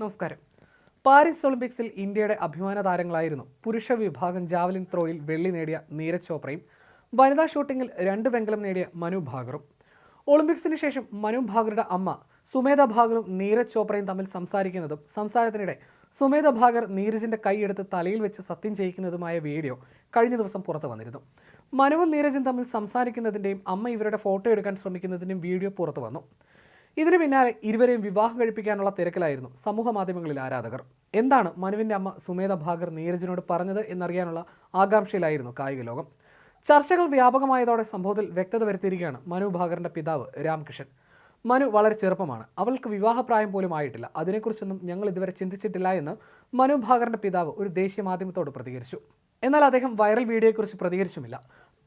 നമസ്കാരം. പാരീസ് ഒളിമ്പിക്സിൽ ഇന്ത്യയുടെ അഭിമാന താരങ്ങളായിരുന്നു. പുരുഷ വിഭാഗം ജാവലിൻ ത്രോയിൽ വെള്ളി നേടിയ നീരജ് ചോപ്രയും വനിതാ ഷൂട്ടിങ്ങിൽ രണ്ട് വെങ്കലം നേടിയ മനു ഭാഗറും. ഒളിമ്പിക്സിന് ശേഷം മനു ഭാഗറുടെ അമ്മ സുമേധ ഭാഗറും നീരജ് ചോപ്രയും തമ്മിൽ സംസാരിക്കുന്നതും സംസാരത്തിനിടെ സുമേധ ഭാഗർ നീരജിന്റെ കൈയെടുത്ത് തലയിൽ വെച്ച് സത്യം ചെയ്യിക്കുന്നതുമായ വീഡിയോ കഴിഞ്ഞ ദിവസം പുറത്തു വന്നിരുന്നു. മനുവും നീരജും തമ്മിൽ സംസാരിക്കുന്നതിന്റെയും അമ്മ ഇവരുടെ ഫോട്ടോ എടുക്കാൻ ശ്രമിക്കുന്നതിന്റെയും വീഡിയോ പുറത്തു വന്നു. ഇതിന് പിന്നാലെ ഇരുവരെയും വിവാഹം കഴിപ്പിക്കാനുള്ള തിരക്കിലായിരുന്നു സമൂഹ മാധ്യമങ്ങളിൽ ആരാധകർ. എന്താണ് മനുവിന്റെ അമ്മ സുമേധ ഭാഗർ നീരജിനോട് പറഞ്ഞത് എന്നറിയാനുള്ള ആകാംക്ഷയിലായിരുന്നു കായിക ലോകം. ചർച്ചകൾ വ്യാപകമായതോടെ സംഭവത്തിൽ വ്യക്തത വരുത്തിയിരിക്കുകയാണ് മനു ഭാഗറിന്റെ പിതാവ് രാംകിഷൻ മനു വളരെ ചെറുപ്പമാണ്. അവൾക്ക് വിവാഹപ്രായം പോലും ആയിട്ടില്ല. അതിനെക്കുറിച്ചൊന്നും ഞങ്ങൾ ഇതുവരെ ചിന്തിച്ചിട്ടില്ല എന്ന് മനു ഭാഗറിന്റെ പിതാവ് ഒരു ദേശീയ മാധ്യമത്തോട് പ്രതികരിച്ചു. എന്നാൽ അദ്ദേഹം വൈറൽ വീഡിയോയെക്കുറിച്ച് പ്രതികരിച്ചുമില്ല.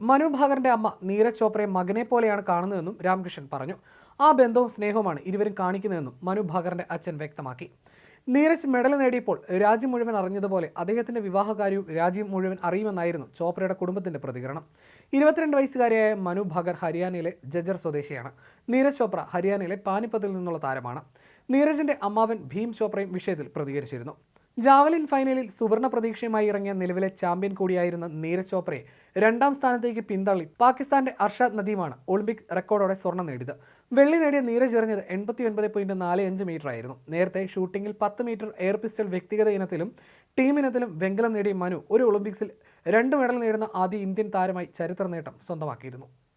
മനു ഭാകറിന്റെ അമ്മ നീരജ് ചോപ്രയെ മകനെ പോലെയാണ് കാണുന്നതെന്നും രാമകൃഷ്ണൻ പറഞ്ഞു. ആ ബന്ധവും സ്നേഹവുമാണ് ഇരുവരും കാണിക്കുന്നതെന്നും മനു ഭാകറിന്റെ അച്ഛൻ വ്യക്തമാക്കി. നീരജ് മെഡൽ നേടിയപ്പോൾ രാജ്യം മുഴുവൻ അറിഞ്ഞതുപോലെ അദ്ദേഹത്തിന്റെ വിവാഹകാര്യവും രാജ്യം മുഴുവൻ അറിയുമെന്നായിരുന്നു ചോപ്രയുടെ കുടുംബത്തിന്റെ പ്രതികരണം. ഇരുപത്തിരണ്ട് വയസ്സുകാരിയായ മനു ഭാഗർ ഹരിയാനയിലെ ജജർ സ്വദേശിയാണ്. നീരജ് ചോപ്ര ഹരിയാനയിലെ പാനിപ്പത്തിൽ നിന്നുള്ള താരമാണ്. നീരജിന്റെ അമ്മാവൻ ഭീം ചോപ്രയും വിഷയത്തിൽ പ്രതികരിച്ചിരുന്നു. ജാവലിൻ ഫൈനലിൽ സുവർണ പ്രതീക്ഷയുമായി ഇറങ്ങിയ നിലവിലെ ചാമ്പ്യൻ കൂടിയായിരുന്ന നീരജ് ചോപ്രയെ രണ്ടാം സ്ഥാനത്തേക്ക് പിന്തള്ളി പാകിസ്ഥാന്റെ അർഷാദ് നദീമാണ് ഒളിമ്പിക് റെക്കോർഡോടെ സ്വർണം നേടിയത്. വെള്ളി നേടിയ നീരജ് എറിഞ്ഞത് എൺപത്തി ഒൻപത് പോയിന്റ് നാല് അഞ്ച് മീറ്റർ ആയിരുന്നു നേരത്തെ ഷൂട്ടിംഗിൽ പത്ത് മീറ്റർ എയർ പിസ്റ്റൽ വ്യക്തിഗത ഇനത്തിലും ടീം ഇനത്തിലും വെങ്കലം നേടിയ മനു ഒരു ഒളിമ്പിക്സിൽ രണ്ട് മെഡൽ നേടുന്ന ആദ്യ ഇന്ത്യൻ താരമായി ചരിത്ര നേട്ടം സ്വന്തമാക്കിയിരുന്നു.